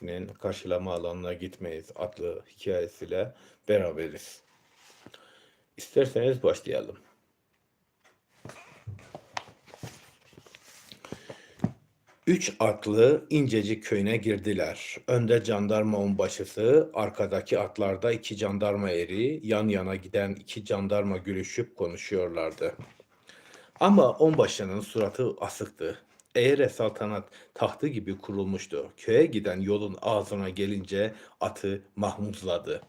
ailesinin karşılama alanına gitmeyiz adlı hikayesiyle beraberiz. İsterseniz başlayalım. Üç atlı İncecik köyüne girdiler. Önde jandarma onbaşısı, arkadaki atlarda iki jandarma eri, yan yana giden iki jandarma gülüşüp konuşuyorlardı. Ama onbaşının suratı asıktı. Eğre saltanat tahtı gibi kurulmuştu. Köye giden yolun ağzına gelince atı mahmuzladı.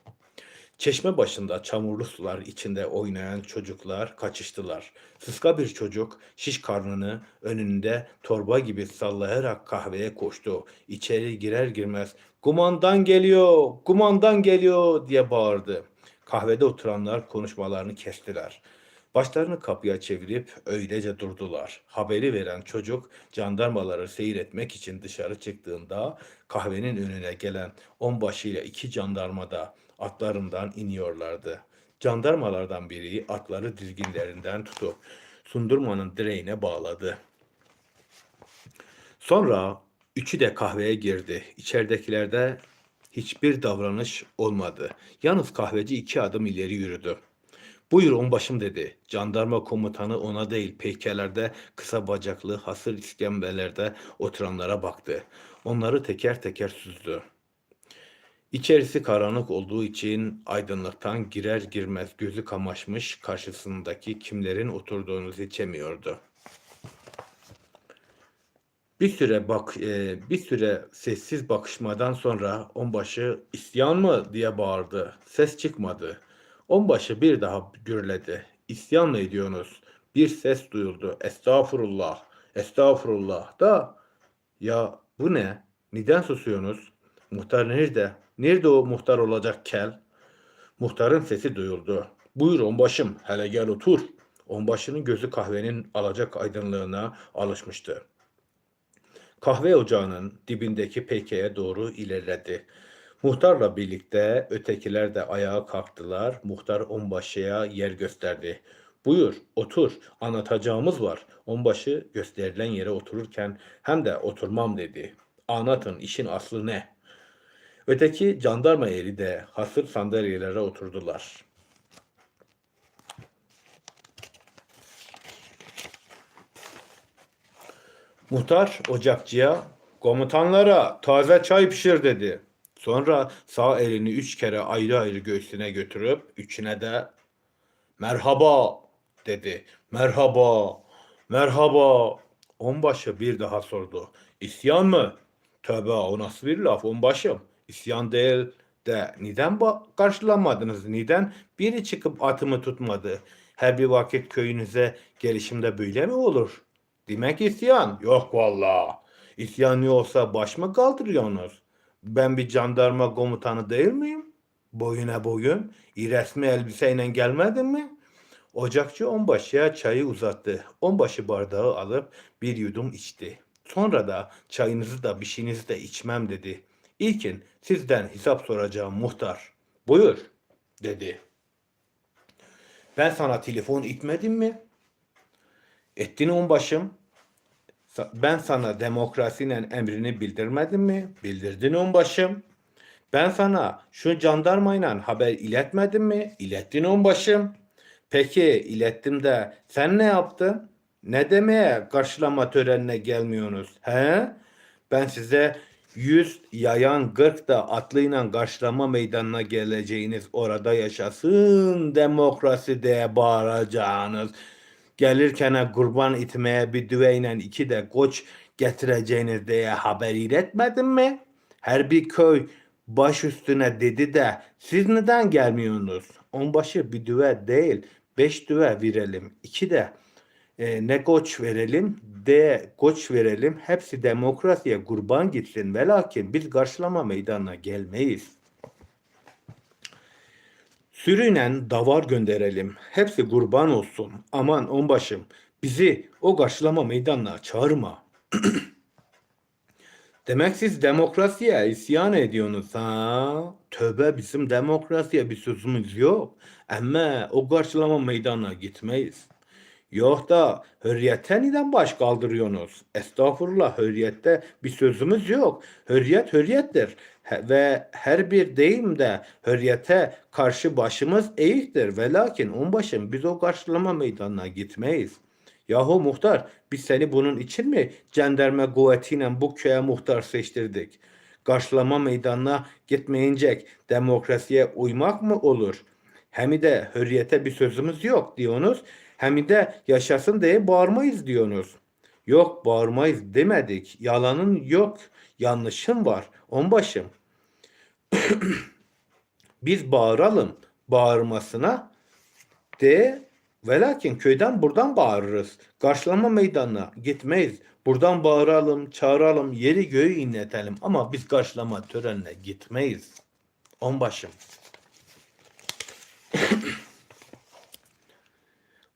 Çeşme başında çamurlu sular içinde oynayan çocuklar kaçıştılar. Sıska bir çocuk şiş karnını önünde torba gibi sallayarak kahveye koştu. İçeri girer girmez kumandan geliyor, kumandan geliyor diye bağırdı. Kahvede oturanlar konuşmalarını kestiler. Başlarını kapıya çevirip öylece durdular. Haberi veren çocuk jandarmaları seyretmek için dışarı çıktığında kahvenin önüne gelen onbaşıyla iki jandarma da atlarından iniyorlardı. Jandarmalardan biri atları dizginlerinden tutup sundurmanın direğine bağladı. Sonra üçü de kahveye girdi. İçeridekilerde hiçbir davranış olmadı. Yalnız kahveci iki adım ileri yürüdü. Buyur onbaşım dedi. Jandarma komutanı ona değil peykelerde kısa bacaklı hasır iskembelerde oturanlara baktı. Onları teker teker süzdü. İçerisi karanlık olduğu için aydınlıktan girer girmez gözü kamaşmış karşısındaki kimlerin oturduğunu seçemiyordu. Bir süre bak e, bir süre sessiz bakışmadan sonra onbaşı isyan mı diye bağırdı. Ses çıkmadı. Onbaşı bir daha gürledi. İsyan mı ediyorsunuz? Bir ses duyuldu. Estağfurullah. Estağfurullah da ya bu ne? Neden susuyorsunuz? Muhtar nerede? Nerede o muhtar olacak kel? Muhtarın sesi duyuldu. Buyur onbaşım, hele gel otur. Onbaşının gözü kahvenin alacak aydınlığına alışmıştı. Kahve ocağının dibindeki peykeye doğru ilerledi. Muhtarla birlikte ötekiler de ayağa kalktılar. Muhtar onbaşıya yer gösterdi. Buyur, otur. Anlatacağımız var. Onbaşı gösterilen yere otururken hem de oturmam dedi. Anlatın işin aslı ne? Öteki jandarma eri de hasır sandalyelere oturdular. Muhtar ocakçıya komutanlara taze çay pişir dedi. Sonra sağ elini üç kere ayrı ayrı göğsüne götürüp üçüne de merhaba dedi. Merhaba, merhaba. Onbaşı bir daha sordu. İsyan mı? Tövbe o nasıl bir laf onbaşım? İsyan değil de neden karşılamadınız? Neden biri çıkıp atımı tutmadı? Her bir vakit köyünüze gelişimde böyle mi olur? Demek isyan. Yok valla. İsyan yoksa baş mı kaldırıyorsunuz? Ben bir jandarma komutanı değil miyim? Boyuna boyun. resmi elbiseyle gelmedin mi? Ocakçı onbaşıya çayı uzattı. Onbaşı bardağı alıp bir yudum içti. Sonra da çayınızı da bişinizi de içmem dedi. İlkin sizden hesap soracağım muhtar. Buyur dedi. Ben sana telefon etmedim mi? Ettin onbaşım. Ben sana demokrasinin emrini bildirmedim mi? Bildirdin onbaşım. Ben sana şu jandarmayla haber iletmedim mi? İlettin onbaşım. Peki ilettim de sen ne yaptın? Ne demeye karşılama törenine gelmiyorsunuz? He? Ben size 100 yayan 40 da atlıyla karşılama meydanına geleceğiniz orada yaşasın demokrasi diye bağıracağınız. Gelirken kurban itmeye bir düveyle iki de koç getireceğiniz diye haber iletmedim mi? Her bir köy baş üstüne dedi de siz neden gelmiyorsunuz? Onbaşı bir düve değil beş düve verelim. iki de e, ne koç verelim de koç verelim. Hepsi demokrasiye kurban gitsin. Ve lakin biz karşılama meydanına gelmeyiz. Sürüyle davar gönderelim. Hepsi kurban olsun. Aman onbaşım bizi o karşılama meydanına çağırma. Demek siz demokrasiye isyan ediyorsunuz ha? Tövbe bizim demokrasiye bir sözümüz yok. Ama o karşılama meydanına gitmeyiz. Yok da hürriyete neden baş kaldırıyorsunuz? Estağfurullah hürriyette bir sözümüz yok. Hürriyet hürriyettir. Ve her bir deyim de hürriyete karşı başımız eğiktir. Ve lakin onbaşım biz o karşılama meydanına gitmeyiz. Yahu muhtar biz seni bunun için mi jandarma kuvvetiyle bu köye muhtar seçtirdik? Karşılama meydanına gitmeyince demokrasiye uymak mı olur? Hem de hürriyete bir sözümüz yok diyorsunuz. Hem de yaşasın diye bağırmayız diyorsunuz. Yok bağırmayız demedik. Yalanın yok. Yanlışın var. Onbaşım. Biz bağıralım. Bağırmasına de ve lakin köyden buradan bağırırız. Karşılama meydanına gitmeyiz. Buradan bağıralım, çağıralım, yeri göğü inletelim. Ama biz karşılama törenine gitmeyiz. Onbaşım.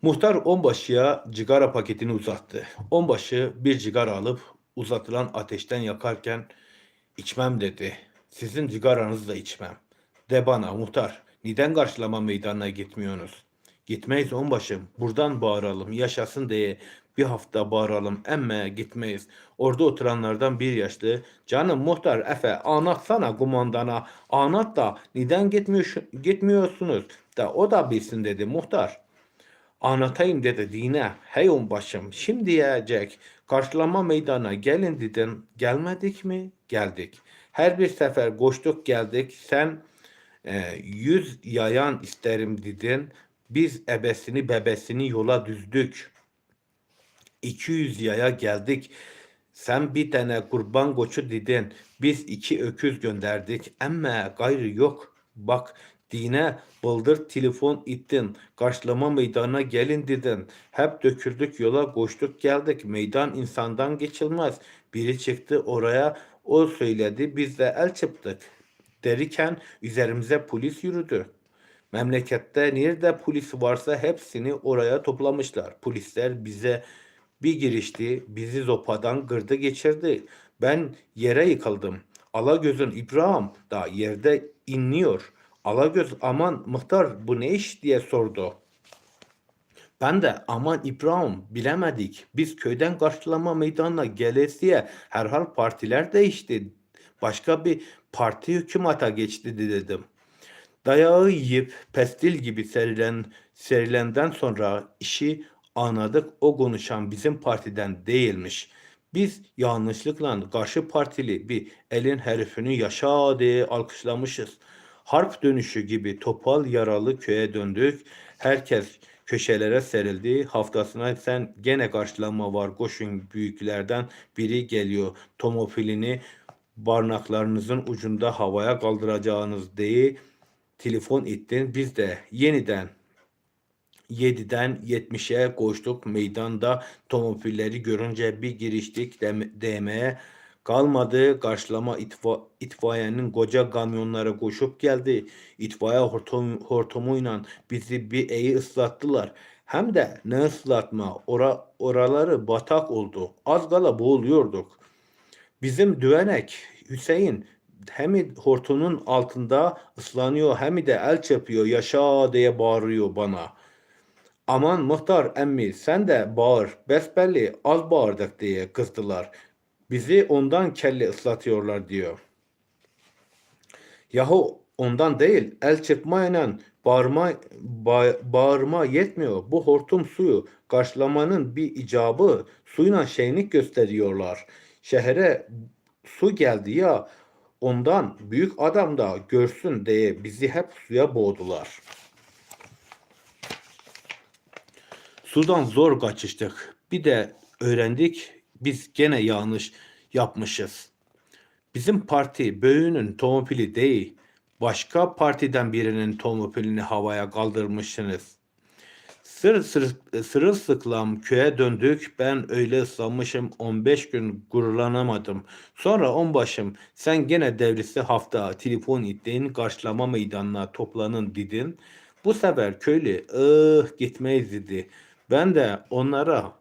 Muhtar onbaşıya cigara paketini uzattı. Onbaşı bir cigara alıp uzatılan ateşten yakarken içmem dedi. Sizin cigaranızı da içmem. De bana muhtar neden karşılama meydanına gitmiyorsunuz? Gitmeyiz onbaşım. Buradan bağıralım. Yaşasın diye bir hafta bağıralım. Emme gitmeyiz. Orada oturanlardan bir yaşlı. Canım muhtar Efe anlatsana kumandana. Anlat da neden gitmiyor, gitmiyorsunuz? Da o da bilsin dedi muhtar. Anlatayım dedi dine. Hey onbaşım şimdi diyecek. Karşılama meydana gelin dedin. Gelmedik mi? Geldik. Her bir sefer koştuk geldik. Sen e, yüz yayan isterim dedin. Biz ebesini bebesini yola düzdük. 200 yaya geldik. Sen bir tane kurban koçu dedin. Biz iki öküz gönderdik. Emme gayrı yok. Bak dine bıldır telefon ittin. Karşılama meydana gelin dedin. Hep döküldük yola koştuk geldik. Meydan insandan geçilmez. Biri çıktı oraya o söyledi biz de el çıptık. Derken üzerimize polis yürüdü. Memlekette nerede polis varsa hepsini oraya toplamışlar. Polisler bize bir girişti, bizi zopadan gırdı geçirdi. Ben yere yıkıldım. Alagöz'ün İbrahim da yerde inliyor. Alagöz aman muhtar bu ne iş diye sordu. Ben de aman İbrahim bilemedik. Biz köyden karşılama meydanına gelesiye herhal partiler değişti. Başka bir parti hükümete geçti dedim. Dayağı yiyip pestil gibi serilen, serilenden sonra işi anladık o konuşan bizim partiden değilmiş. Biz yanlışlıkla karşı partili bir elin herifini yaşa diye alkışlamışız. Harp dönüşü gibi topal yaralı köye döndük. Herkes köşelere serildi. Haftasına sen gene karşılama var. Koşun büyüklerden biri geliyor. Tomofilini barnaklarınızın ucunda havaya kaldıracağınız diye telefon ettin. Biz de yeniden 7'den 70'e koştuk. Meydanda tomofilleri görünce bir giriştik demeye. Kalmadı. Karşılama itfa itfaiyenin koca kamyonlara koşup geldi. İtfaiye hortum, hortumuyla bizi bir iyi ıslattılar. Hem de ne ıslatma. Ora, oraları batak oldu. Az kala boğuluyorduk. Bizim düvenek Hüseyin hem hortumun altında ıslanıyor hem de el çırpıyor yaşa diye bağırıyor bana. Aman muhtar emmi sen de bağır. Besbelli az bağırdık diye kızdılar. Bizi ondan kelle ıslatıyorlar diyor. Yahu ondan değil el çırpmayla bağırma, ba- bağırma yetmiyor. Bu hortum suyu karşılamanın bir icabı suyla şeynik gösteriyorlar. Şehre su geldi ya ondan büyük adam da görsün diye bizi hep suya boğdular. Sudan zor kaçıştık. Bir de öğrendik biz gene yanlış yapmışız. Bizim parti böğünün tomopili değil, başka partiden birinin tomopilini havaya kaldırmışsınız. Sır, sır, sırılsıklam köye döndük. Ben öyle ıslanmışım 15 gün gururlanamadım. Sonra onbaşım sen gene devrisi hafta telefon ettin karşılama meydanına toplanın dedin. Bu sefer köylü ıh gitmeyiz dedi. Ben de onlara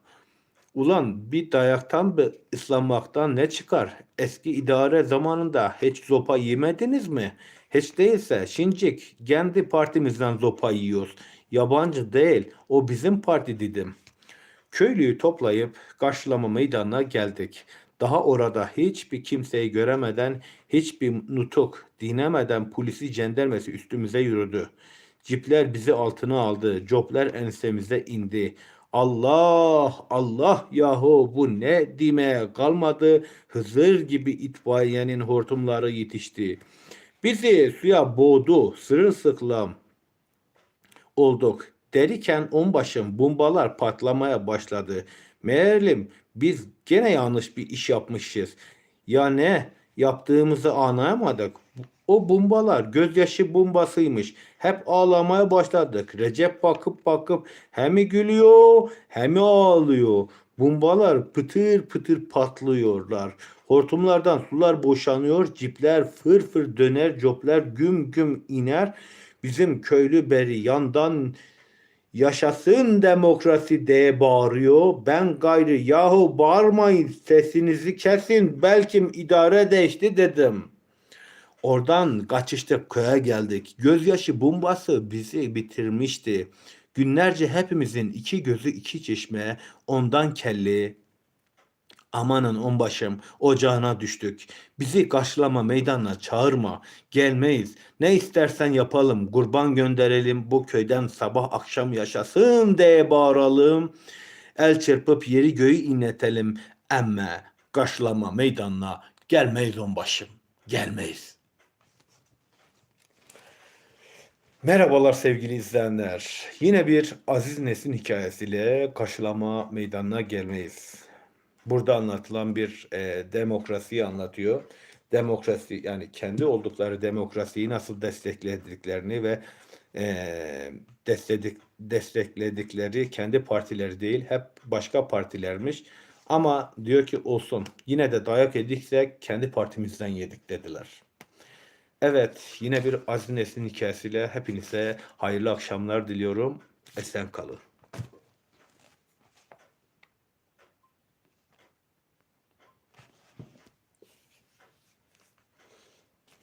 ulan bir dayaktan bir ıslanmaktan ne çıkar? Eski idare zamanında hiç zopa yemediniz mi? Hiç değilse şincik kendi partimizden zopa yiyoruz. Yabancı değil o bizim parti dedim. Köylüyü toplayıp karşılama meydanına geldik. Daha orada hiçbir kimseyi göremeden, hiçbir nutuk dinemeden polisi cendermesi üstümüze yürüdü. Cipler bizi altına aldı, coplar ensemize indi. Allah, Allah yahu bu ne demeye kalmadı. Hızır gibi itfaiyenin hortumları yetişti. Bizi suya boğdu, sırılsıklam olduk. Derken onbaşım bombalar patlamaya başladı. Meğerim biz gene yanlış bir iş yapmışız. Ya ne yaptığımızı anlayamadık. O bombalar gözyaşı bombasıymış. Hep ağlamaya başladık. Recep bakıp bakıp hem gülüyor hem ağlıyor. Bombalar pıtır pıtır patlıyorlar. Hortumlardan sular boşanıyor. Cipler fır fır döner. Coplar güm güm iner. Bizim köylü beri yandan yaşasın demokrasi diye bağırıyor. Ben gayrı yahu bağırmayın sesinizi kesin belkim idare değişti dedim. Oradan kaçıştık köye geldik. Gözyaşı bombası bizi bitirmişti. Günlerce hepimizin iki gözü iki çeşme ondan kelli. Amanın onbaşım ocağına düştük. Bizi karşılama meydanına çağırma. Gelmeyiz. Ne istersen yapalım. Kurban gönderelim. Bu köyden sabah akşam yaşasın diye bağıralım. El çırpıp yeri göğü inletelim. Emme karşılama meydanına gelmeyiz onbaşım. Gelmeyiz. Merhabalar sevgili izleyenler. Yine bir Aziz Nesin hikayesiyle karşılama meydanına gelmeyiz. Burada anlatılan bir e, demokrasiyi anlatıyor. Demokrasi yani kendi oldukları demokrasiyi nasıl desteklediklerini ve e, destekledik, destekledikleri kendi partileri değil hep başka partilermiş. Ama diyor ki olsun yine de dayak yediksek kendi partimizden yedik dediler. Evet, yine bir Aziz Nesin hikayesiyle hepinize hayırlı akşamlar diliyorum. Esen kalın.